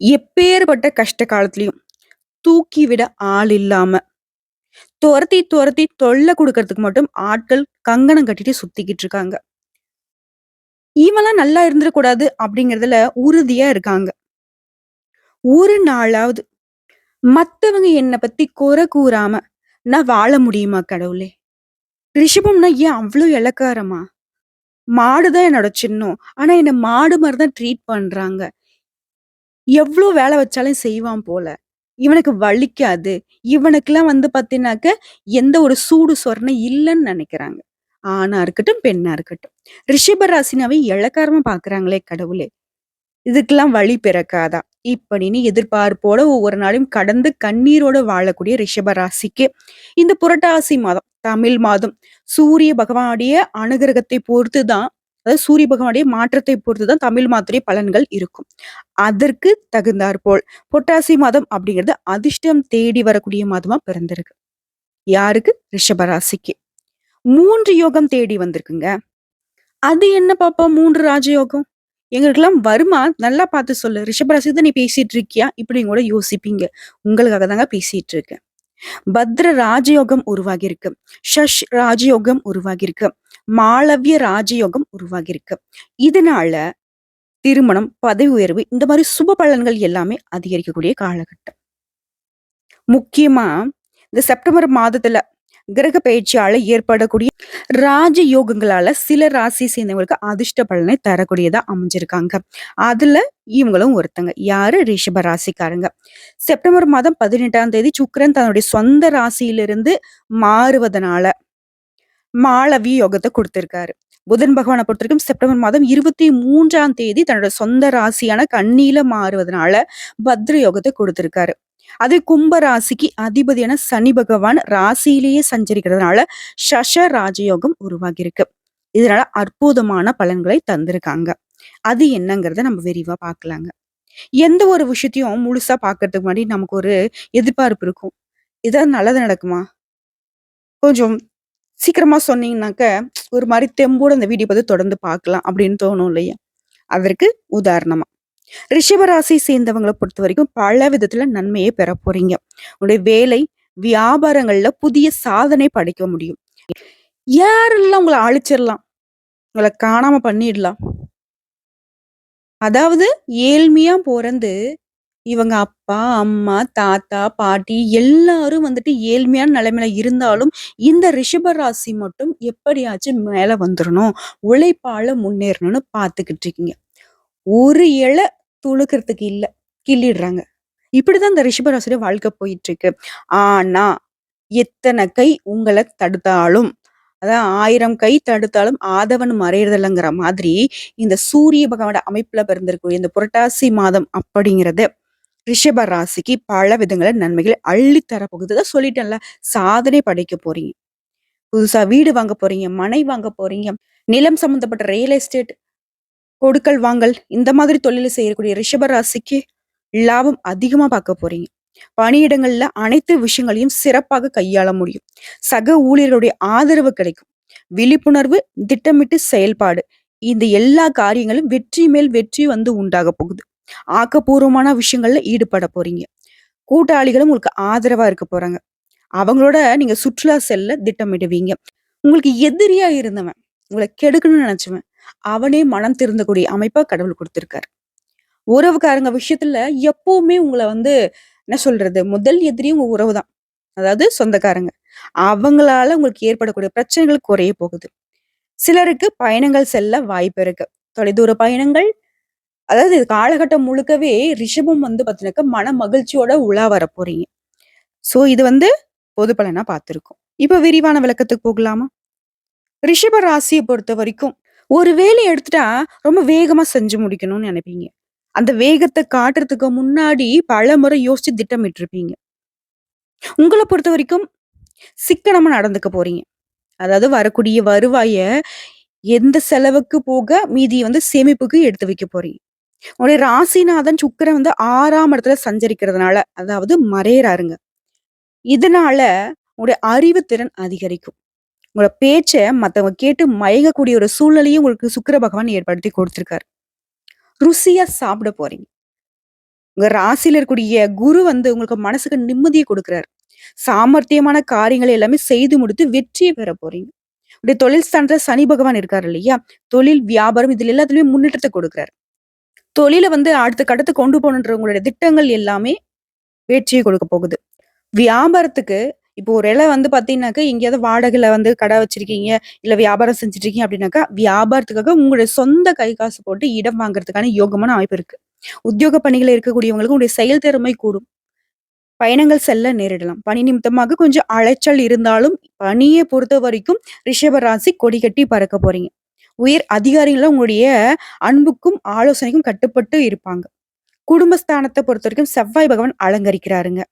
எப்பேற்பட்ட கஷ்ட காலத்துலயும் தூக்கி விட ஆள் இல்லாம, துரத்தி துரத்தி தொல்லை கொடுக்கறதுக்கு மட்டும் ஆட்கள் கங்கணம் கட்டிட்டு சுத்திக்கிட்டு இருக்காங்க. இவெல்லாம் நல்லா இருந்துடக்கூடாது அப்படிங்கறதுல உறுதியா இருக்காங்க. ஒரு நாளாவது மத்தவங்க என்னை பத்தி குறை கூறாம நான் வாழ முடியுமா கடவுளே! ரிஷபம்னா ஏன் அவ்வளோ இலக்காரமா மாடு தான் என்னோட சின்னம். ஆனா என்ன மாடு மாதிரி தான் ட்ரீட் பண்றாங்க. எவ்வளோ வேலை வச்சாலும் செய்வான் போல. இவனுக்கு வலிக்காது. இவனுக்கெல்லாம் வந்து பார்த்தீங்கன்னாக்க, எந்த ஒரு சூடு சொரணை இல்லைன்னு நினைக்கிறாங்க ஆணா இருக்கட்டும், பெண்ணா இருக்கட்டும். ரிஷப ராசினாவே இழக்காரமா பாக்குறாங்களே கடவுளே! இதுக்கெல்லாம் வழி பிறக்காதா? இப்படின்னு எதிர்பார்ப்போட ஒவ்வொரு நாளையும் கடந்து கண்ணீரோட வாழக்கூடிய ரிஷப ராசிக்கு, இந்த புரட்டாசி மாதம், தமிழ் மாதம் சூரிய பகவானுடைய அனுகிரகத்தை பொறுத்து தான் அதாவது சூரிய பகவானுடைய மாற்றத்தை பொறுத்து தான் தமிழ் மாதத்துடைய பலன்கள் இருக்கும். அதற்கு தகுந்தாற்போல் பொட்டாசி மாதம் அப்படிங்கிறது அதிர்ஷ்டம் தேடி வரக்கூடிய மாதமா பிறந்திருக்கு. யாருக்கு? ரிஷபராசிக்கு மூன்று யோகம் தேடி வந்திருக்குங்க. அது என்ன பாப்பா மூன்று ராஜயோகம்? எங்களுக்கெல்லாம் வருமா? நல்லா பார்த்து சொல்லு. ரிஷபராசி தான் நீ பேசிட்டு இருக்கியா? இப்படி கூட யோசிப்பீங்க. உங்களுக்காக தாங்க பேசிட்டு இருக்கேன். பத்ர ராஜயோகம் உருவாகியிருக்கு. ஷஷ் ராஜயோகம் உருவாகியிருக்கு. மாளவிய ராஜயோகம் உருவாகியிருக்கு. இதனால திருமணம், பதவி உயர்வு இந்த மாதிரி சுப பலன்கள் எல்லாமே அதிகரிக்கக்கூடிய காலகட்டம். முக்கியமா இந்த செப்டம்பர் மாதத்துல கிரக பயிற்சியால ஏற்படக்கூடிய ராஜ யோகங்களால சில ராசி சேர்ந்தவங்களுக்கு அதிர்ஷ்ட பலனை தரக்கூடியதா அமைஞ்சிருக்காங்க. அதுல இவங்களும் ஒருத்தங்க. யாரு? ரிஷப ராசிக்காரங்க. செப்டம்பர் மாதம் 18ஆம் தேதி சுக்கரன் தன்னுடைய சொந்த ராசியிலிருந்து மாறுவதனால மாளவி யோகத்தை கொடுத்துருக்காரு புதன் பகவானை பொறுத்தவரைக்கும் செப்டம்பர் மாதம் 23ஆம் தேதி தன்னோட சொந்த ராசியான கன்னியில மாறுவதனால பத்ர யோகத்தை கொடுத்துருக்காரு அதே கும்ப ராசிக்கு அதிபதியான சனி பகவான் ராசியிலேயே சஞ்சரிக்கிறதுனால ஷஷ ராஜயோகம் உருவாகியிருக்கு. இதனால அற்புதமான பலன்களை தந்திருக்காங்க. அது என்னங்கிறத நம்ம விரிவா பார்க்கலாங்க. எந்த ஒரு விஷயத்தையும் முழுசா பார்க்கறதுக்கு முன்னாடி நமக்கு ஒரு எதிர்பார்ப்பு இருக்கும். இதான் நல்லது நடக்குமா? கொஞ்சம் சீக்கிரமா சொன்னீங்கன்னாக்க, ஒரு மாதிரி தெம்போட அந்த வீடியோ பார்த்து தொடர்ந்து பார்க்கலாம் அப்படின்னு தோணும் இல்லையா? அதற்கு உதாரணமா. ரிஷபராசி சேர்ந்தவங்களை சேர்ந்தவங்கள பொறுத்தவரைக்கும் பல விதத்துல நன்மையை பெற போறீங்க. உங்களுடைய வேலை, வியாபாரங்கள்ல புதிய சாதனை படைக்க முடியும். யாரெல்லாம் உங்களை அழிச்சிரலாம். உங்கள காணாம பண்ணிடலாம். அதாவது ஏழ்மையா பொறந்து, இவங்க அப்பா, அம்மா, தாத்தா, பாட்டி எல்லாரும் வந்துட்டு ஏழ்மையான நிலைமையில இருந்தாலும், இந்த ரிஷப ராசி மட்டும் எப்படியாச்சும் மேல வந்துரணும். உழைப்பால முன்னேறணும்னு பார்த்துக்கிட்டு இருக்கீங்க. ஒரு இல துளுக்கிறதுக்கு இல்ல. கிள்ளிடுறாங்க. இப்படிதான் இந்த ரிஷப ராசியோட வாழ்க்கை போயிட்டு இருக்கு. ஆனா, எத்தன கை உங்கள தடுத்தாலும், அதான் 1000 கை தடுத்தாலும் ஆதவன் மறையறதில்லங்கிற மாதிரி, இந்த சூரிய பகவானோட அமைப்புல பிறந்திருக்கக்கூடிய இந்த புரட்டாசி மாதம் அப்படிங்கிறது, ரிஷப ராசிக்கு பல விதங்களை நன்மைகளை அள்ளி தரப்போகுது. சொல்லிட்டேன்ல, சாதனை படைக்க போறீங்க. புதுசா வீடு வாங்க போறீங்க, மனை வாங்க போறீங்க. நிலம் சம்பந்தப்பட்ட ரியல் எஸ்டேட், கொடுக்கல் வாங்கல் இந்த மாதிரி தொழில் செய்யக்கூடிய ரிஷப ராசிக்கு லாபம் அதிகமா பார்க்க போறீங்க. பணியிடங்கள்ல அனைத்து விஷயங்களையும் சிறப்பாக கையாள முடியும். சக ஊழியர்களுடைய ஆதரவு கிடைக்கும். விழிப்புணர்வு, திட்டமிட்டு செயல்பாடு இந்த எல்லா காரியங்களும் வெற்றி மேல் வெற்றி வந்து உண்டாகப் போகுது. ஆக்கப்பூர்வமான விஷயங்கள்ல ஈடுபட போறீங்க. கூட்டாளிகளும் உங்களுக்கு ஆதரவா இருக்க போறாங்க. அவங்களோட நீங்க சுற்றுலா செல்ல திட்டமிடுவீங்க. உங்களுக்கு எதிரியா இருந்தவன், உங்களை கெடுக்கணும்னு நினைச்சவன் அவனே மனம் திருந்தக்கூடிய அமைப்பா கடவுள் கொடுத்திருக்காரு உறவுக்காரங்க விஷயத்துல எப்பவுமே உங்களை வந்து என்ன சொல்றது? முதல் எதிரி உங்க உறவு தான். அதாவது சொந்தக்காரங்க. அவங்களால உங்களுக்கு ஏற்படக்கூடிய பிரச்சனைகள் குறைய போகுது. சிலருக்கு பயணங்கள் செல்ல வாய்ப்பு இருக்கு. தொலைதூர பயணங்கள் அதாவது இது காலகட்டம் முழுக்கவே ரிஷபம் வந்து பார்த்தீங்கன்னாக்கா, மன மகிழ்ச்சியோட உலா வர போறீங்க. ஸோ இது வந்து பொது பலனா பார்த்துருக்கோம் இப்போ விரிவான விளக்கத்துக்கு போகலாமா? ரிஷப ராசியை பொறுத்த வரைக்கும் ஒரு வேலையை எடுத்துட்டா ரொம்ப வேகமா செஞ்சு முடிக்கணும்னு நினைப்பீங்க அந்த வேகத்தை காட்டுறதுக்கு முன்னாடி பலமுறை யோசிச்சு உங்களை பொறுத்த வரைக்கும் சிக்கனமா நடந்துக்க போறீங்க. அதாவது வரக்கூடிய வருவாய எந்த செலவுக்கு போக மீதியை வந்து சேமிப்புக்கு எடுத்து வைக்க போறீங்க. உங்களுடைய ராசிநாதன் சுக்கிரன் வந்து ஆறாம் இடத்துல சஞ்சரிக்கிறதுனால, அதாவது மறையறாருங்க. இதனால உங்களுடைய அறிவுத்திறன் அதிகரிக்கும். உங்களோட பேச்சை மத்தவங்க கேட்டு மயங்கக்கூடிய ஒரு சூழ்நிலையும் உங்களுக்கு சுக்கிர பகவான் ஏற்படுத்தி கொடுத்துருக்காரு ருசியா சாப்பிட போறீங்க. உங்க ராசியில இருக்கக்கூடிய குரு வந்து உங்களுக்கு மனசுக்கு நிம்மதியை கொடுக்குறாரு சாமர்த்தியமான காரியங்களை எல்லாமே செய்து முடித்து வெற்றியை பெற போறீங்க. உடைய தொழில் ஸ்தானத்துல சனி பகவான் இருக்காரு இல்லையா? தொழில், வியாபாரம் இதுல எல்லாத்துலயுமே முன்னேற்றத்தை கொடுக்குறாரு. தொழிலை வந்து அடுத்த கட்டத்துக்கு கொண்டு போகணுன்ற உங்களுடைய திட்டங்கள் எல்லாமே வெற்றிய கொடுக்க போகுது. வியாபாரத்துக்கு இப்போ ஒரு இலை வந்து பார்த்தீங்கன்னாக்கா, எங்கேயாவது வாடகையில் வந்து கடை வச்சிருக்கீங்க, இல்லை வியாபாரம் செஞ்சுட்டு இருக்கீங்க அப்படின்னாக்கா, வியாபாரத்துக்காக உங்களுடைய சொந்த கை காசு போட்டு இடம் வாங்குறதுக்கான யோகமான வாய்ப்பு இருக்கு. உத்தியோக பணிகளில் இருக்கக்கூடியவங்களுக்கு உங்களுடைய செயல் திறமை கூடும். பயணங்கள் செல்ல நேரிடலாம். பணி நிமித்தமாக கொஞ்சம் அலைச்சல் இருந்தாலும், பணியை பொறுத்த வரைக்கும் ராசி கொடி கட்டி பறக்க போறீங்க. உயர் அதிகாரிகளும் உங்களுடைய அன்புக்கும், ஆலோசனைக்கும் கட்டுப்பட்டு இருப்பாங்க. குடும்பஸ்தானத்தை பொறுத்த வரைக்கும் செவ்வாய் பகவான் அலங்கரிக்கிறாருங்க.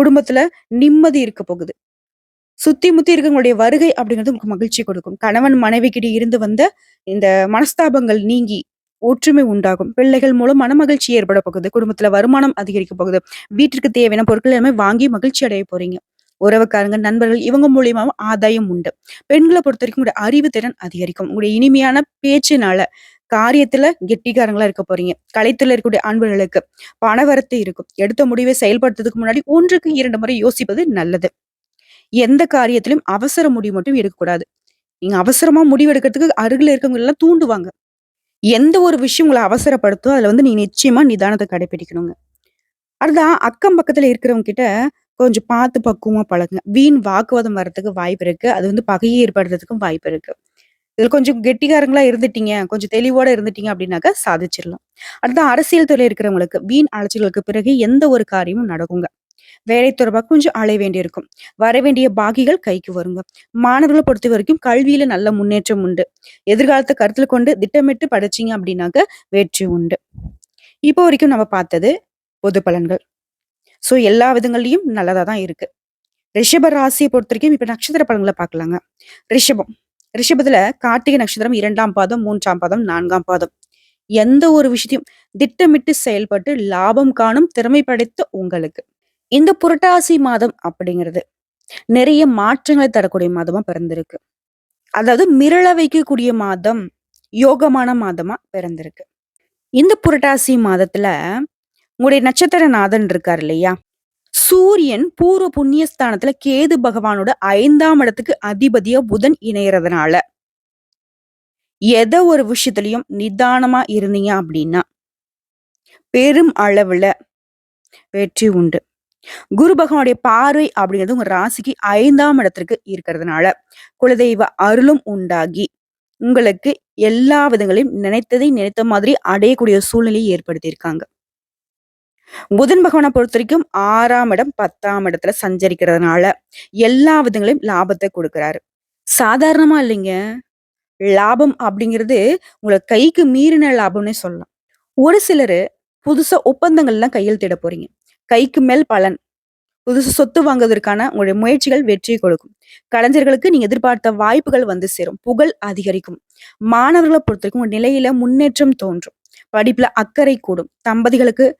குடும்பத்துல நிம்மதி இருக்க போகுது. சுத்தி முத்தி இருக்கவங்களுடைய வருகை அப்படிங்கிறது உங்களுக்கு மகிழ்ச்சி கொடுக்கும். கணவன் மனைவிக்கிட்டே இருந்து வந்த இந்த மனஸ்தாபங்கள் நீங்கி, ஒற்றுமை உண்டாகும். பிள்ளைகள் மூலம் மனமகிழ்ச்சி ஏற்பட போகுது. குடும்பத்துல வருமானம் அதிகரிக்க போகுது. வீட்டிற்கு தேவையான பொருட்கள் எல்லாமே வாங்கி மகிழ்ச்சி அடைய போறீங்க. உறவுக்காரங்க, நண்பர்கள் இவங்க மூலியமாவும் ஆதாயம் உண்டு. பெண்களை பொறுத்த வரைக்கும் உங்களுடைய அறிவு திறன் அதிகரிக்கும். உங்களுடைய இனிமையான பேச்சினால காரியத்துல கெட்டிக்காரங்களா இருக்க போறீங்க. கலைத்துல இருக்கக்கூடிய அன்பர்களுக்கு பணவரத்து இருக்கும். எடுத்த முடிவை செயல்படுத்துறதுக்கு முன்னாடி 1க்கு 2 முறை யோசிப்பது நல்லது. எந்த காரியத்திலும் அவசர முடிவு மட்டும் எடுக்கக்கூடாது. நீங்க அவசரமா முடிவு எடுக்கிறதுக்கு அருகில இருக்கவங்க எல்லாம் தூண்டுவாங்க. எந்த ஒரு விஷயம் உங்களை அவசரப்படுத்தோ, அதுல வந்து நீங்க நிச்சயமா நிதானத்தை கடைபிடிக்கணுங்க. அதுதான் அக்கம் பக்கத்துல இருக்கிறவங்க கிட்ட கொஞ்சம் பார்த்து பக்குவமா பழகுங்க. வீண் வாக்குவாதம் வர்றதுக்கு வாய்ப்பு இருக்கு. அது வந்து பகையை ஏற்படுறதுக்கும் வாய்ப்பு இருக்கு. இதில் கொஞ்சம் கெட்டிக்காரங்களா இருந்துட்டீங்க, கொஞ்சம் தெளிவோட இருந்துட்டீங்க அப்படின்னாக்கா சாதிச்சிடலாம். அடுத்து அரசியல் துறை இருக்கிறவங்களுக்கு வீண் அலைச்சல்களுக்கு பிறகு எந்த ஒரு காரியமும் நடக்குங்க. வேலை தொடர்பாக கொஞ்சம் அலைய வேண்டியிருக்கும். வர வேண்டிய பாக்கிகள் கைக்கு வருங்க. பொறுத்த வரைக்கும் கல்வியில நல்ல முன்னேற்றம் உண்டு. எதிர்காலத்தை கருத்தில் கொண்டு திட்டமிட்டு படிச்சீங்க அப்படின்னாக்க வெற்றி உண்டு. இப்போ வரைக்கும் நம்ம பார்த்தது பொது பலன்கள். ஸோ எல்லா விதங்கள்லையும் நல்லதாக தான் இருக்கு. ரிஷப ராசியை பொறுத்தவரைக்கும் இப்ப நட்சத்திர பலன்களை பார்க்கலாங்க. ரிஷபம். ரிஷபத்துல கார்த்திகை நட்சத்திரம் இரண்டாம் பாதம், மூன்றாம் பாதம், நான்காம் பாதம். எந்த ஒரு விஷயத்தையும் திட்டமிட்டு செயல்பட்டு லாபம் காணும் திறமை படைத்த உங்களுக்கு. இந்த புரட்டாசி மாதம் அப்படிங்கிறது நிறைய மாற்றங்களை தரக்கூடிய மாதமா பிறந்திருக்கு. அதாவது மிரள வைக்கக்கூடிய மாதம், யோகமான மாதமா பிறந்திருக்கு. இந்த புரட்டாசி மாதத்துல உங்களுடைய நட்சத்திரநாதன் இருக்கார் இல்லையா? சூரியன் பூர்வ புண்ணியஸ்தானத்துல கேது பகவானோட ஐந்தாம் இடத்துக்கு அதிபதியா புதன் இணையறதுனால எத ஒரு விஷயத்துலயும் நிதானமா இருந்தீங்க அப்படின்னா, பெரும் அளவுல வெற்றி உண்டு. குரு பகவானுடைய பார்வை அப்படிங்கிறது உங்க ராசிக்கு ஐந்தாம் இடத்திற்கு இருக்கிறதுனால, குலதெய்வ அருளும் உண்டாகி, உங்களுக்கு எல்லா விதங்களையும் நினைத்ததை நினைத்த மாதிரி அடையக்கூடிய சூழ்நிலையை ஏற்படுத்தியிருக்காங்க. புதன் பகவான பொறுத்தவரைக்கும் ஆறாம் இடம், 10ஆம் இடத்துல சஞ்சரிக்கிறதுனால, எல்லா விதங்களையும் லாபத்தை குடுக்குறாரு. சாதாரணமா இல்லைங்க. லாபம் அப்படிங்கிறது உங்களை கைக்கு மீறின லாபம்னே சொல்லலாம். ஒரு சிலர் புதுசா ஒப்பந்தங்கள்லாம் கையெழுத்திட போறீங்க. கைக்கு மேல் பலன். புதுசு சொத்து வாங்குவதற்கான உங்களுடைய முயற்சிகள் வெற்றியை கொடுக்கும். கலைஞர்களுக்கு நீங்க எதிர்பார்த்த வாய்ப்புகள் வந்து சேரும். புகழ் அதிகரிக்கும். மாணவர்களை பொறுத்த வரைக்கும் உங்க நிலையில முன்னேற்றம் தோன்றும். படிப்புல அக்கறை கூடும். தம்பதிகளுக்கு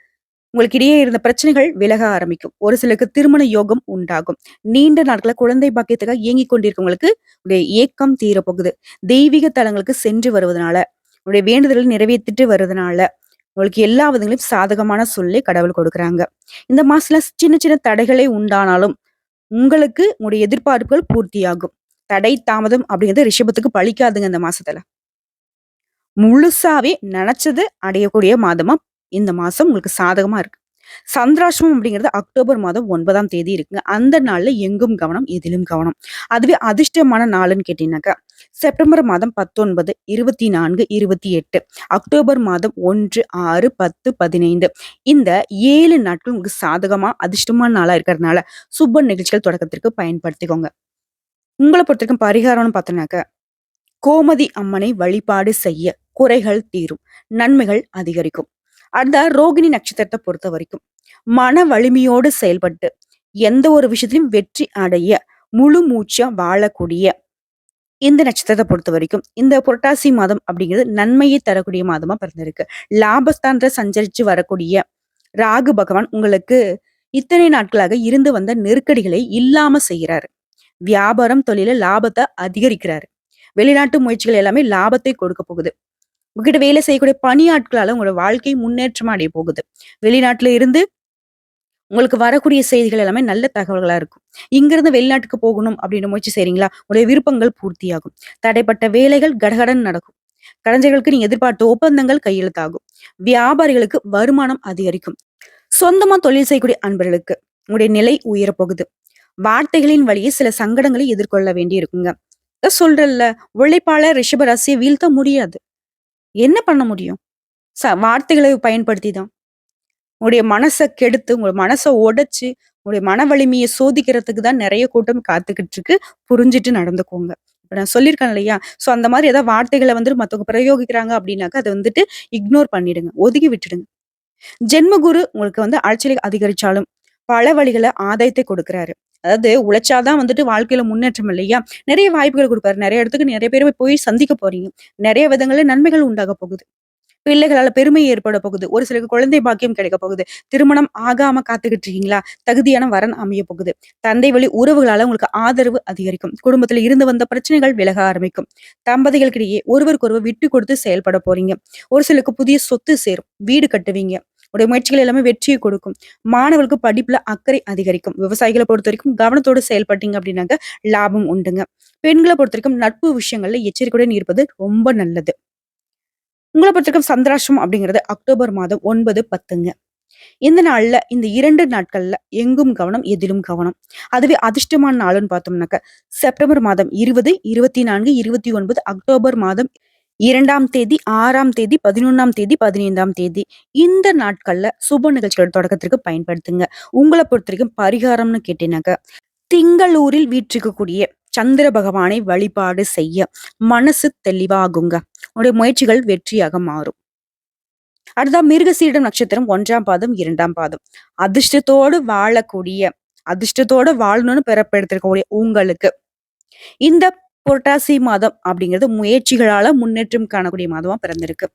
உங்களுக்கு இடையே இருந்த பிரச்சனைகள் விலக ஆரம்பிக்கும். ஒரு சிலருக்கு திருமண யோகம் உண்டாகும். நீண்ட நாட்கள குழந்தை பாக்கியத்துக்காக இயங்கிக் கொண்டிருக்கவங்களுக்கு உடைய ஏக்கம் தீரப்போகுது. தெய்வீக தலங்களுக்கு சென்று வருவதனால, உங்களுடைய வேண்டுதலை நிறைவேற்றிட்டு வருவதனால, உங்களுக்கு எல்லா விதங்களையும் சாதகமான சொல்லி கடவுள் கொடுக்குறாங்க. இந்த மாசத்துல சின்ன சின்ன தடைகளே உண்டானாலும், உங்களுக்கு உங்களுடைய எதிர்பார்ப்புகள் பூர்த்தியாகும். தடை, தாமதம் அப்படிங்கிறது ரிஷபத்துக்கு பலிக்காதுங்க இந்த மாசத்துல. முழுசாவே நினைச்சது அடையக்கூடிய மாதமா இந்த மாதம் உங்களுக்கு சாதகமா இருக்கு. சந்திராஷ்டமம் அப்படிங்கிறது அக்டோபர் மாதம் ஒன்பதாம் தேதி இருக்குங்க. அந்த நாள்ல எங்கும் கவனம், எதிலும் கவனம். அதுவே அதிர்ஷ்டமான நாளுன்னு கேட்டீங்கன்னாக்கா, செப்டம்பர் மாதம் 19, 24, 28, அக்டோபர் மாதம் 1, 6, 10, 15 இந்த ஏழு நாட்கள் உங்களுக்கு சாதகமா, அதிர்ஷ்டமான நாளா இருக்கிறதுனால, சுப நிகழ்ச்சிகள் தொடக்கத்திற்கு பயன்படுத்திக்கோங்க. உங்களை பொறுத்தவரைக்கும் பரிகாரம்னு பார்த்தோன்னாக்கா கோமதி அம்மனை வழிபாடு செய்ய குறைகள் தீரும். நன்மைகள் அதிகரிக்கும். அந்த ரோகிணி நட்சத்திரத்தை பொறுத்த வரைக்கும் மன வலிமையோடு செயல்பட்டு, எந்த ஒரு விஷயத்திலும் வெற்றி அடைய முழு மூச்சா வாழக்கூடிய இந்த நட்சத்திரத்தை பொறுத்த வரைக்கும் இந்த புரட்டாசி மாதம் அப்படிங்கிறது நன்மையை தரக்கூடிய மாதமா பிறந்திருக்கு. லாபஸ்தானத்தை சஞ்சரிச்சு வரக்கூடிய ராகு பகவான் உங்களுக்கு இத்தனை நாட்களாக இருந்து வந்த நெருக்கடிகளை இல்லாம செய்கிறாரு வியாபாரம், தொழில லாபத்தை அதிகரிக்கிறாரு. வெளிநாட்டு முயற்சிகள் எல்லாமே லாபத்தை கொடுக்க போகுது. உங்ககிட்ட வேலை செய்யக்கூடிய பணியாட்களால உங்களோட வாழ்க்கை முன்னேற்றமா அடைய போகுது. வெளிநாட்டுல இருந்து உங்களுக்கு வரக்கூடிய செய்திகள் எல்லாமே நல்ல தகவல்களா இருக்கும். இங்கிருந்து வெளிநாட்டுக்கு போகணும் அப்படின்னு முயற்சி செய்றீங்களா? உங்களுடைய விருப்பங்கள் பூர்த்தியாகும். தடைப்பட்ட வேலைகள் கடகடன் நடக்கும். கலைஞர்களுக்கு நீங்க எதிர்பார்த்த ஒப்பந்தங்கள் கையெழுத்தாகும். வியாபாரிகளுக்கு வருமானம் அதிகரிக்கும். சொந்தமா தொழில் செய்யக்கூடிய அன்பர்களுக்கு உங்களுடைய நிலை உயரப்போகுது வார்த்தைகளின் வழியே சில சங்கடங்களை எதிர்கொள்ள வேண்டி இருக்குங்க அதான் சொல்றல்ல உழைப்பாளர் ரிஷபராசியை வீழ்த்த முடியாது. என்ன பண்ண முடியும்? ச வார்த்தைகளை பயன்படுத்தி தான் உங்களுடைய மனசை கெடுத்து உங்க மனசை உடைச்சு உங்களுடைய மன வலிமையை சோதிக்கிறதுக்கு தான் நிறைய கூட்டம் காத்துக்கிட்டு இருக்கு புரிஞ்சுட்டு நடந்துக்கோங்க. இப்ப நான் சொல்லியிருக்கேன் இல்லையா? ஸோ அந்த மாதிரி ஏதாவது வார்த்தைகளை வந்து மற்றவங்க பிரயோகிக்கிறாங்க அப்படின்னாக்கா அதை வந்துட்டு இக்னோர் பண்ணிடுங்க. ஒதுக்கி விட்டுடுங்க. ஜென்மகுரு உங்களுக்கு வந்து அலைச்சலை அதிகரிச்சாலும் பல வழிகளை ஆதாயத்தை கொடுக்குறாரு. அதாவது உழைச்சாதான் வந்துட்டு வாழ்க்கையில முன்னேற்றம் இல்லையா? நிறைய வாய்ப்புகள் கொடுப்பாரு. நிறைய இடத்துக்கு நிறைய பேர் போய் சந்திக்க போறீங்க. நிறைய விதங்கள்ல நன்மைகள் உண்டாக போகுது. பிள்ளைகளால பெருமை ஏற்பட போகுது. ஒரு சிலருக்கு குழந்தை பாக்கியம் கிடைக்க போகுது. திருமணம் ஆகாம காத்துக்கிட்டு இருக்கீங்களா? தகுதியான வரன் அமைய போகுது. தந்தை வழி உறவுகளால உங்களுக்கு ஆதரவு அதிகரிக்கும். குடும்பத்துல இருந்து வந்த பிரச்சனைகள் விலக ஆரம்பிக்கும். தம்பதிகளுக்கிடையே ஒருவருக்கு ஒருவர் விட்டு கொடுத்து செயல்பட போறீங்க. ஒரு சிலருக்கு புதிய சொத்து சேரும். வீடு கட்டுவீங்க. உடைய முயற்சிகள் எல்லாமே வெற்றியை கொடுக்கும். மாணவர்களுக்கு படிப்புல அக்கறை அதிகரிக்கும். விவசாயிகளை பொறுத்த வரைக்கும் கவனத்தோடு செயல்பட்டீங்க அப்படின்னாக்க லாபம் உண்டுங்க. பெண்களை பொறுத்த வரைக்கும் நட்பு விஷயங்கள்ல எச்சரிக்கையுடன் இருப்பது ரொம்ப நல்லது. உங்களை பொறுத்த வரைக்கும் சந்திராஷ்டிரம் அப்படிங்கிறது அக்டோபர் மாதம் ஒன்பது பத்துங்க. இந்த நாள்ல இந்த இரண்டு நாட்கள்ல எங்கும் கவனம் எதிலும் கவனம். அதுவே அதிர்ஷ்டமான நாளுன்னு பார்த்தோம்னாக்க செப்டம்பர் மாதம் இருபது இருபத்தி நான்கு இருபத்தி ஒன்பது அக்டோபர் மாதம் இரண்டாம் தேதி ஆறாம் தேதி பதினொன்றாம் தேதி பதினைந்தாம் தேதி இந்த நாட்கள்ல சுப நிகழ்ச்சிகள் தொடக்கத்திற்கு பயன்படுத்துங்க. உங்களை பொறுத்த வரைக்கும் பரிகாரம்னு கேட்டீங்கன்னாக்க திங்களூரில் வீற்றிருக்கக்கூடிய சந்திர பகவானை வழிபாடு செய்ய மனசு தெளிவாகுங்க. உங்களுடைய முயற்சிகள் வெற்றியாக மாறும். அடுத்தா மிருகசீடம் நட்சத்திரம் ஒன்றாம் பாதம் இரண்டாம் பாதம். அதிர்ஷ்டத்தோடு வாழக்கூடிய அதிர்ஷ்டத்தோடு வாழணும்னு பிறப்பெடுத்திருக்கக்கூடிய உங்களுக்கு இந்த புரட்டாசி மாதம் அப்படிங்கிறது முயற்சிகளால முன்னேற்றம் காணக்கூடிய மாதமா பிறந்திருக்கு.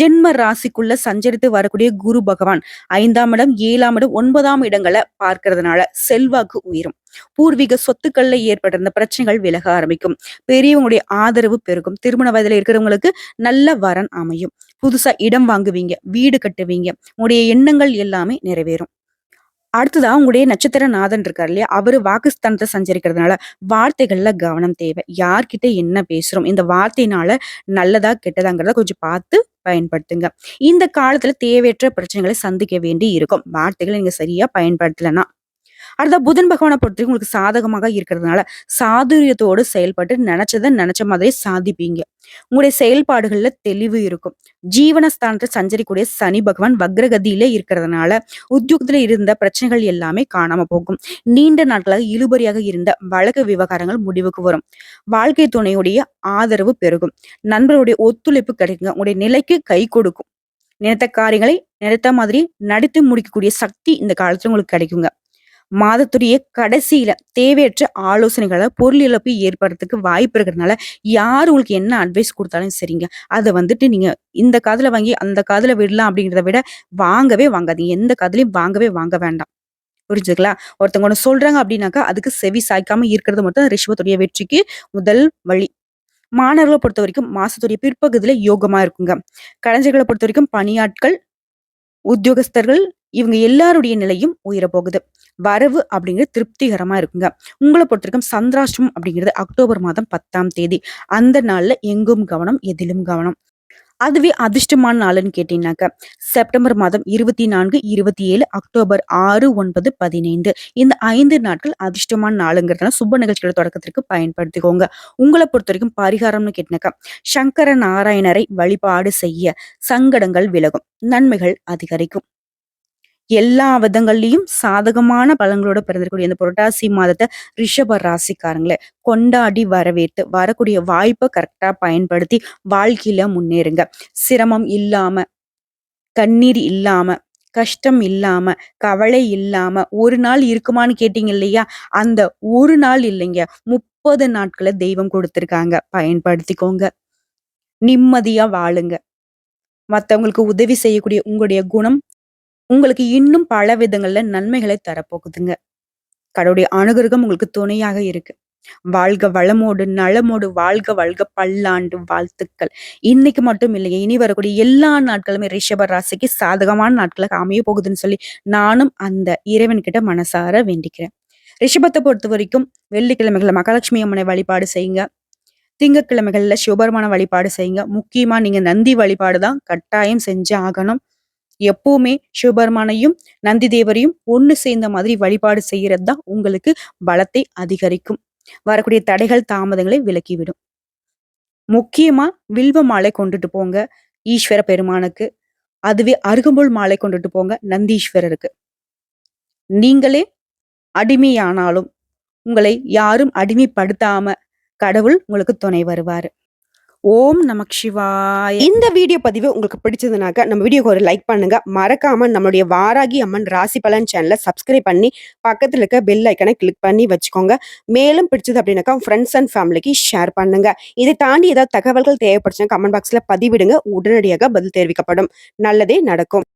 ஜென்ம ராசிக்குள்ள சஞ்சரித்து வரக்கூடிய குரு பகவான் ஐந்தாம் இடம் ஏழாம் இடம் ஒன்பதாம் இடங்களை பார்க்கறதுனால செல்வாக்கு உயரும். பூர்வீக சொத்துக்கள்ல ஏற்பட்டிருந்த பிரச்சனைகள் விலக ஆரம்பிக்கும். பெரியவங்களுடைய ஆதரவு பெருகும். திருமண வயதுல இருக்கிறவங்களுக்கு நல்ல வரன் அமையும். புதுசா இடம் வாங்குவீங்க வீடு கட்டுவீங்க உங்களுடைய எண்ணங்கள் எல்லாமே நிறைவேறும். அடுத்ததா உங்களுடைய நட்சத்திர நாதன் இருக்கார் இல்லையா? அவரு வாக்குஸ்தானத்தை சஞ்சரிக்கிறதுனால வார்த்தைகள்ல கவனம் தேவை. யார்கிட்ட என்ன பேசுறோம்? இந்த வார்த்தையினால நல்லதா கெட்டதாங்கிறத கொஞ்சம் பார்த்து பயன்படுத்துங்க. இந்த காலத்துல தேவையற்ற பிரச்சனைகளை சந்திக்க வேண்டி இருக்கும். வார்த்தைகளை நீங்க சரியா பயன்படுத்தலைன்னா அடுத்த புதன் பகவானை பொறுத்தவரைக்கும் உங்களுக்கு சாதகமாக இருக்கிறதுனால சாதுரியத்தோடு செயல்பட்டு நினைச்சதை நினைச்ச மாதிரி சாதிப்பீங்க. உங்களுடைய செயல்பாடுகள்ல தெளிவு இருக்கும். ஜீவனஸ்தானத்தில் சஞ்சரிக்கூடிய சனி பகவான் வக்ரகதியில இருக்கிறதுனால உத்தியோகத்துல இருந்த பிரச்சனைகள் எல்லாமே காணாம போகும். நீண்ட நாட்களாக இழுபறியாக இருந்த வழக்கு விவகாரங்கள் முடிவுக்கு வரும். வாழ்க்கை துணையுடைய ஆதரவு பெருகும். நண்பர்களுடைய ஒத்துழைப்பு கிடைக்குங்க. உங்களுடைய நிலைக்கு கை கொடுக்கும். நினைத்த காரியங்களை நினைத்த மாதிரி நடித்து முடிக்கக்கூடிய சக்தி இந்த காலத்துல உங்களுக்கு கிடைக்குங்க. மாதத்துடைய கடைசியில தேவையற்ற ஆலோசனைகளை பொருள் இழப்பு ஏற்படுறதுக்கு வாய்ப்பு இருக்கிறதுனால யார் உங்களுக்கு என்ன அட்வைஸ் கொடுத்தாலும் சரிங்க. அதை வந்துட்டு நீங்க இந்த காதுல வாங்கி அந்த காதுல விடலாம் அப்படிங்கிறத விட வாங்கவே வாங்காதீங்க. எந்த காதுலயும் வாங்கவே வாங்க வேண்டாம். புரிஞ்சுக்கலா ஒருத்தவங்க ஒன்று சொல்றாங்க அப்படின்னாக்கா அதுக்கு செவி சாய்க்காம இருக்கிறது மட்டும் ரிஷபத்துடைய வெற்றிக்கு முதல் வழி. மாணவர்களை பொறுத்த வரைக்கும் மாசத்துடைய பிற்பகுதியில யோகமா இருக்குங்க. கலைஞர்களை பொறுத்த வரைக்கும் பணியாட்கள் உத்தியோகஸ்தர்கள் இவங்க எல்லாருடைய நிலையும் உயரப்போகுது. போகுது வரவு அப்படிங்கிறது திருப்திகரமா இருக்குங்க. உங்களை பொறுத்த வரைக்கும் சந்திராஷ்டிரம் அப்படிங்கிறது அக்டோபர் மாதம் பத்தாம் தேதி. அந்த நாள்ல எங்கும் கவனம் எதிலும் கவனம். அதுவே அதிர்ஷ்டமான நாள்னு கேட்டீங்கன்னாக்க செப்டம்பர் மாதம் இருபத்தி நான்கு இருபத்தி ஏழு அக்டோபர் ஆறு ஒன்பது பதினைந்து. இந்த ஐந்து நாட்கள் அதிர்ஷ்டமான நாளுங்கிறதுனால சுப நிகழ்ச்சிகள் தொடக்கத்திற்கு பயன்படுத்திக்கோங்க. உங்களை பொறுத்த வரைக்கும் பரிகாரம்னு கேட்டினாக்கா சங்கர நாராயணரை வழிபாடு செய்ய சங்கடங்கள் விலகும். நன்மைகள் அதிகரிக்கும். எல்லா விதங்கள்லயும் சாதகமான பலன்களோட பிறந்திருக்கக்கூடிய இந்த புரட்டாசி மாதத்தை ரிஷப ராசிக்காரங்களே கொண்டாடி வரவேற்று வரக்கூடிய வாய்ப்பை கரெக்டா பயன்படுத்தி வாழ்க்கையில முன்னேறுங்க. சிரமம் இல்லாம கண்ணீர் இல்லாம கஷ்டம் இல்லாம கவலை இல்லாம ஒரு நாள் இருக்குமான்னு கேட்டீங்க இல்லையா? அந்த ஒரு நாள் இல்லைங்க முப்பது நாட்களை தெய்வம் கொடுத்துருக்காங்க. பயன்படுத்திக்கோங்க. நிம்மதியா வாழுங்க. மத்தவங்களுக்கு உதவி செய்யக்கூடிய உங்களுடைய குணம் உங்களுக்கு இன்னும் பல விதங்கள்ல நன்மைகளை தரப்போகுதுங்க கடவுளுடைய அனுகிரகம் உங்களுக்கு துணையாக இருக்கு வாழ்க வளமோடு, நலமோடு வாழ்க வாழ்க பல்லாண்டு வாழ்த்துக்கள். இன்னைக்கு மட்டும் இல்லைங்க. இனி வரக்கூடிய எல்லா நாட்களுமே ரிஷப ராசிக்கு சாதகமான நாட்களாக அமைய போகுதுன்னு சொல்லி, நானும் அந்த இறைவன்கிட்ட மனசார வேண்டிக்கிறேன். ரிஷபத்தை பொறுத்த வரைக்கும் வெள்ளிக்கிழமைகள்ல மகாலட்சுமி அம்மனை வழிபாடு செய்யுங்க. திங்கட்கிழமைகள்ல சிவபெருமான வழிபாடு செய்யுங்க. முக்கியமா நீங்க நந்தி வழிபாடு தான் கட்டாயம் செஞ்சு ஆகணும். எப்பவுமே சிவபெருமானையும், நந்தி தேவரையும் ஒன்று சேர்ந்த மாதிரி வழிபாடு செய்யறது தான் உங்களுக்கு பலத்தை அதிகரிக்கும். வரக்கூடிய தடைகள், தாமதங்களை விலக்கிவிடும். முக்கியமா வில்வ மாலை கொண்டுட்டு போங்க ஈஸ்வர பெருமானுக்கு. அதுவே அருகம்புல் மாலை கொண்டுட்டு போங்க நந்தீஸ்வரருக்கு. நீங்களே அடிமையானாலும், உங்களை யாரும் அடிமைப்படுத்தாம கடவுள் உங்களுக்கு துணை வருவாரு. ஓம் நமக் சிவாய் இந்த வீடியோ பதிவு உங்களுக்கு பிடிச்சதுனாக்க நம்ம வீடியோக்கு ஒரு லைக் பண்ணுங்க. மறக்காம நம்மளுடைய வாராகி அம்மன் ராசி பலன் சேனலை சப்ஸ்கிரைப் பண்ணி பக்கத்தில் இருக்க பெல் ஐக்கனை கிளிக் பண்ணி வச்சுக்கோங்க. மேலும் பிடிச்சது அப்படின்னாக்கா ஃப்ரெண்ட்ஸ் அண்ட் ஃபேமிலிக்கு ஷேர் பண்ணுங்க. இதை தாண்டி ஏதாவது தகவல்கள் தேவைப்படுச்சுன்னா கமெண்ட் பாக்ஸில் பதிவிடுங்க. உடனடியாக பதில் தெரிவிக்கப்படும். நல்லதே நடக்கும்.